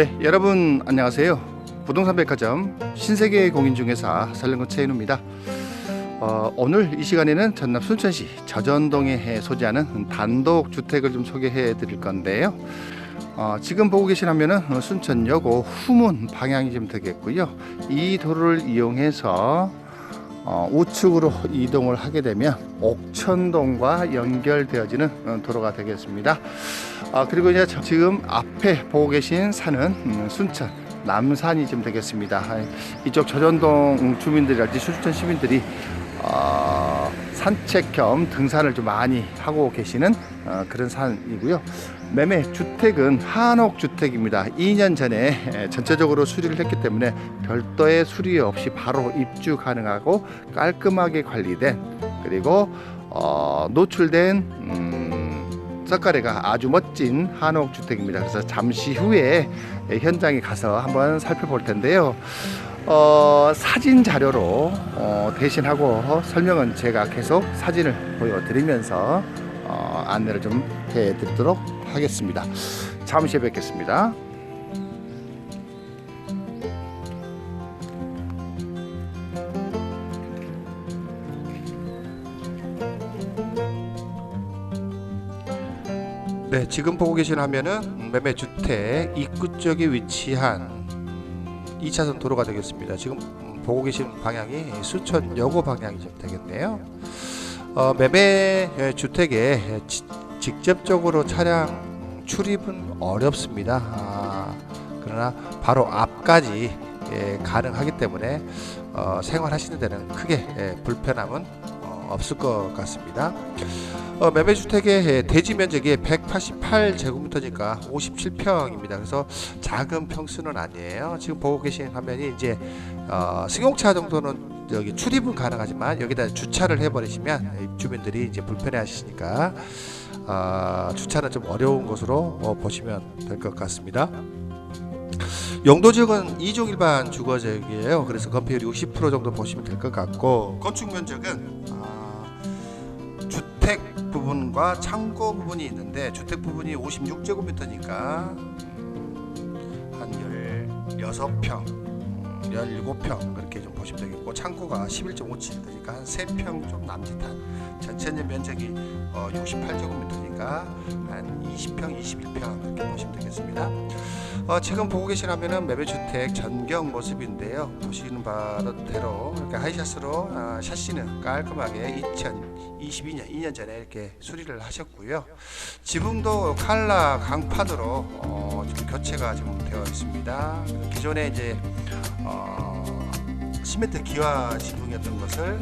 네, 여러분 안녕하세요. 부동산 백화점 신세계 공인중개사 설렁건 최인우입니다. 어, 오늘 이 시간에는 전남 순천시 저전동에 소재하는 단독 주택을 좀 소개해 드릴 건데요. 어, 지금 보고 계시라면은 순천여고 후문 방향이 좀 되겠고요. 이 도로를 이용해서 어, 우측으로 이동을 하게 되면 옥천동과 연결되어지는 어, 도로가 되겠습니다. 아, 그리고 이제 저- 지금 앞에 보고 계신 산은 음, 순천 남산이 좀 되겠습니다. 아, 이쪽 저전동 주민들이랄지 순천 시민들이 어, 산책 겸 등산을 좀 많이 하고 계시는 어, 그런 산이고요. 매매 주택은 한옥 주택입니다. 2년 전에 에, 전체적으로 수리를 했기 때문에 별도의 수리 없이 바로 입주 가능하고 깔끔하게 관리된 그리고 어, 노출된 음, 석가래가 아주 멋진 한옥 주택입니다. 그래서 잠시 후에 현장에 가서 한번 살펴볼 텐데요. 어, 사진 자료로 어, 대신하고 설명은 제가 계속 사진을 보여드리면서 어, 안내를 좀 해드리도록 하겠습니다. 잠시 뵙겠습니다. 네, 지금 보고 계신 화면은 매매 주택 입구 쪽에 위치한 2차선 도로가 되겠습니다. 지금 음, 보고 계신 방향이 수천 여고 방향이 좀 되겠네요. 어, 매매 예, 주택에 지- 직접적으로 차량 출입은 어렵습니다. 아, 그러나 바로 앞까지 예, 가능하기 때문에 어, 생활하시는 데는 크게 예, 불편함은 어, 없을 것 같습니다. 어, 매매 주택의 예, 대지 면적이 188제곱미터니까 57평입니다. 그래서 작은 평수는 아니에요. 지금 보고 계신 화면이 이제 어, 승용차 정도는 여기 출입은 가능하지만 여기다 주차를 해버리시면 입주민들이 이제 불편해하시니까 어, 주차는 좀 어려운 것으로 어, 보시면 될 것 같습니다. 용도 지역은 2종 일반 주거 지역이에요. 그래서 건폐율 60% 정도 보시면 될 것 같고 건축 면적은 아, 부분과 창고 부분이 있는데 주택 부분이 56제곱미터니까 한 16평 17평 그렇게 좀 보시면 되겠고 창고가 11.57 그러니까 한 3평 좀 남짓한 전체 면적이 어, 68제곱미터니까 한 20평 21평 그렇게 보시면 되겠습니다. 어, 지금 보고 계시라면은 매매주택 전경 모습인데요. 보시는 바대로 이렇게 하이샷으로 아, 샷시는 깔끔하게 2022년 2년 전에 이렇게 수리를 하셨고요 지붕도 칼라 강판으로 어, 지금 교체가 지금 되어 있습니다 기존에 이제 어, 시멘트 기와 지붕이었던 것을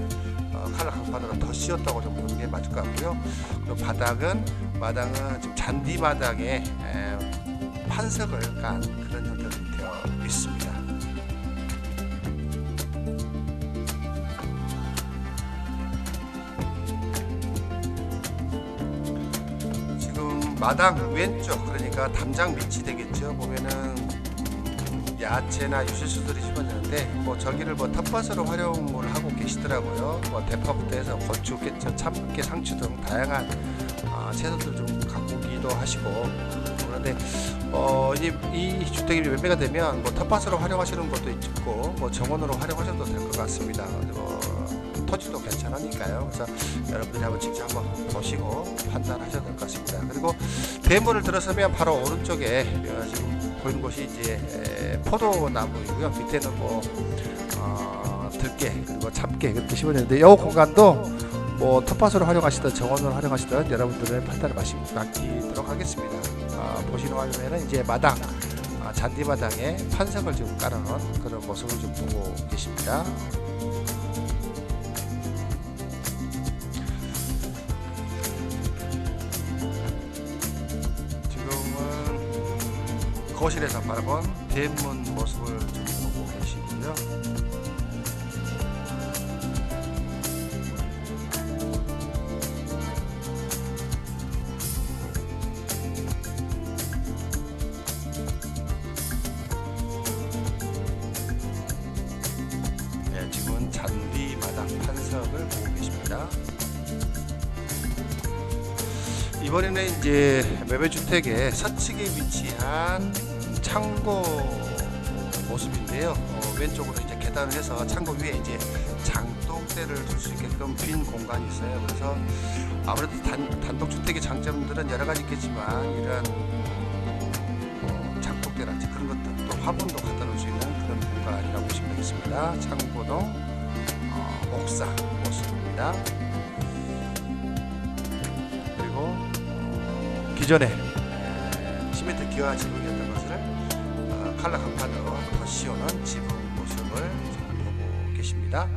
어, 칼라 강판으로 더 씌웠다고 좀 보는 게 맞을 것 같고요. 그리고 바닥은 마당은 지금 잔디 마당에 에, 판석을 깐 그런 형태로 되어 있습니다. 마당 왼쪽 그러니까 담장 밑이 되겠죠. 보면은 음, 야채나 유실수들이 심어졌는데 뭐 저기를 뭐 텃밭으로 활용을 하고 계시더라고요. 뭐 대파부터 해서 고추, 깨쳐, 참깨, 상추 등 다양한 아, 채소들 좀 가꾸기도 하시고 그런데 어, 이, 이 주택이 매매가 되면 뭐 텃밭으로 활용하시는 것도 있고 뭐 정원으로 활용하셔도 될 것 같습니다. 뭐, 토지도 괜찮으니까요. 그래서 여러분들이 한번 직접 한번 보시고 판단하셔도 될것 같습니다. 그리고 대문을 들어서면 바로 오른쪽에 어, 지금 보이는 곳이 이제 에, 포도나무이고요. 밑에는 뭐 어, 들깨 그리고 참깨 그렇게 심어졌는데 이 공간도 뭐 텃밭으로 활용하시든 정원으로 활용하시든 여러분들의 판단을 맡기도록 하겠습니다. 아, 보시는 화면에는 이제 마당 아, 잔디 마당에 판석을 지금 깔아놓은 그런 모습을 좀 보고 계십니다. 거실에서 바라본 대문 모습을 좀 보고 계시고요. 네, 지금은 잔디 마당 판석을 보고 계십니다. 이번에는 이제 매매주택의 서측에 위치한 창고 모습인데요. 어, 왼쪽으로 이제 계단을 해서 창고 위에 이제 장독대를 둘 수 있게끔 빈 공간이 있어요. 그래서 아무래도 단, 단독 주택의 장점들은 여러 가지 있겠지만 이런 어, 장독대라든지 그런 것들 또 화분도 갖다 놓을 수 있는 그런 공간이라고 보시면 되겠습니다. 창고동 어, 옥상 모습입니다. 그리고 어, 기존에 에, 시멘트 기와 지붕이었던 칼라 간판으로 한번 더 씌우는 지붕 모습을 보고 계십니다.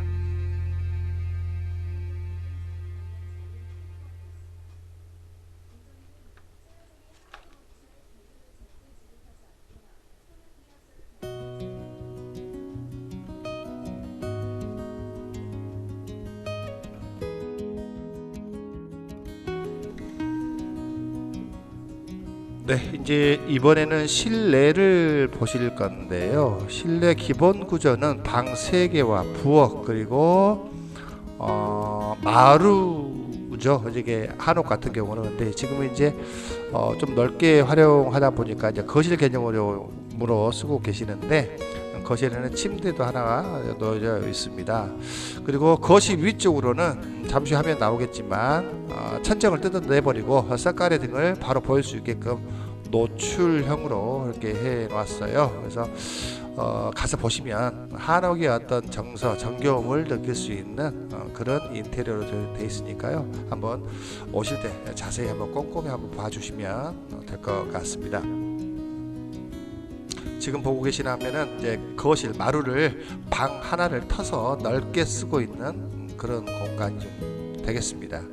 네, 이제 이번에는 실내를 보실 건데요. 실내 기본 구조는 방 3개와 부엌 그리고 어, 마루죠. 이게 한옥 같은 경우는 근데 지금은 이제 어, 좀 넓게 활용하다 보니까 이제 거실 개념으로 으로 쓰고 계시는데 거실에는 침대도 하나가 놓여져 있습니다. 그리고 거실 위쪽으로는 잠시 화면 나오겠지만 어, 천정을 뜯어내버리고 쌀가래 등을 바로 보일 수 있게끔 노출형으로 이렇게 해 놨어요. 그래서 어, 가서 보시면 한옥의 어떤 정서, 정겨움을 느낄 수 있는 어, 그런 인테리어로 되어 있으니까요. 한번 오실 때 자세히 한번 꼼꼼히 한번 봐주시면 될 것 같습니다. 지금 보고 계시다면은 이제 거실 마루를 방 하나를 터서 넓게 쓰고 있는 그런 공간이 좀 되겠습니다.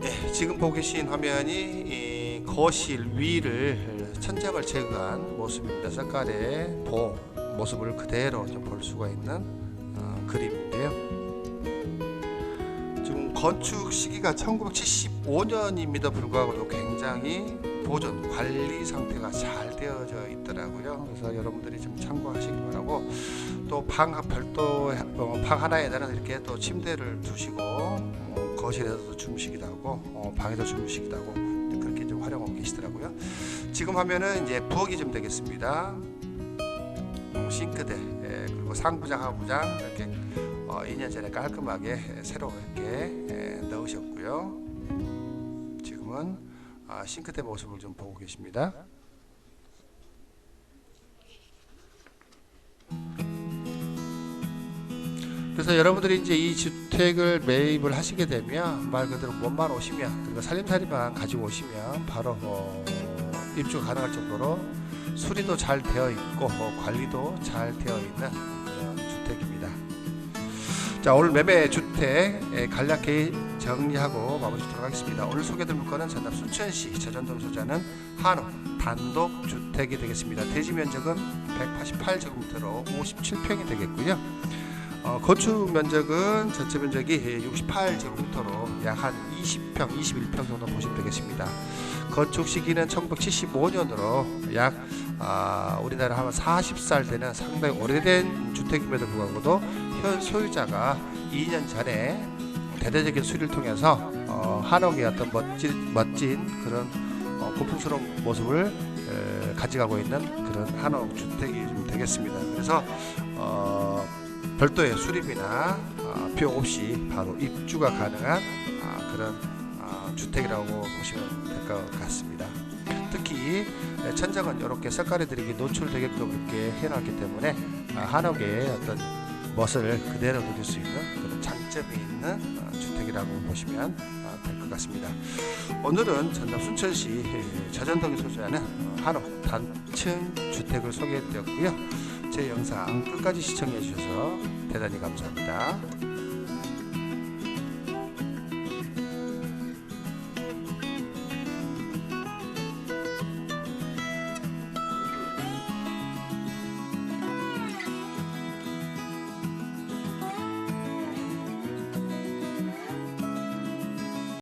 네, 지금 보고 계신 화면이 이 거실 위를 천장을 제거한 모습입니다. 색깔의 보 모습을 그대로 좀 볼 수가 있는 건축 시기가 1975년임에도 불구하고 굉장히 보존 관리 상태가 잘 되어져 있더라고요. 그래서 여러분들이 좀 참고하시기 바라고 또 방 별도 어, 방 하나에다가 이렇게 또 침대를 두시고 어, 거실에서도 주무시기도 하고 어, 방에서 주무시기도 하고 그렇게 좀 활용하고 계시더라고요. 지금 하면은 이제 부엌이 좀 되겠습니다. 음, 싱크대 예, 그리고 상부장 하부장 이렇게 어, 2년 전에 깔끔하게 예, 넣으셨고요. 지금은 아, 싱크대 모습을 좀 보고 계십니다. 그래서 여러분들이 이제 이 주택을 매입을 하시게 되면 말 그대로 몸만 오시면 그리고 살림살이만 가지고 오시면 바로 어, 입주 가능할 정도로 수리도 잘 되어 있고 어, 관리도 잘 되어 있는. 자 오늘 매매 주택 예, 간략히 정리하고 마무리 짓도록 하겠습니다. 오늘 소개드릴 물건은 전남 순천시 저전동 소재하는 한옥 단독 주택이 되겠습니다. 대지 면적은 188제곱미터로 57평이 되겠고요. 어, 건축 면적은 전체 면적이 68제곱미터로 약 한 20평, 21평 정도 보시면 되겠습니다. 건축 시기는 1975년으로 약 아, 우리나라 한 40살 되는 상당히 오래된 주택임에도 불구하고도 현 소유자가 2년 전에 대대적인 수리를 통해서 어, 한옥의 어떤 멋진, 멋진 그런 어, 고풍스러운 모습을 에, 가져가고 있는 그런 한옥 주택이 좀 되겠습니다. 그래서 어, 별도의 수리비나 어, 비용 없이 바로 입주가 가능한 아, 그런 아, 주택이라고 보시면 될 것 같습니다. 특히 에, 천장은 이렇게 색깔이 들이 노출되게끔 이렇게 해놨기 때문에 아, 한옥의 어떤 멋을 그대로 누릴 수 있는 그런 장점이 있는 어, 주택이라고 보시면 될 것 같습니다. 오늘은 전남 순천시 자전동에 소재하는 어, 한옥 단층 주택을 소개해드렸고요. 제 영상 끝까지 시청해 주셔서 대단히 감사합니다.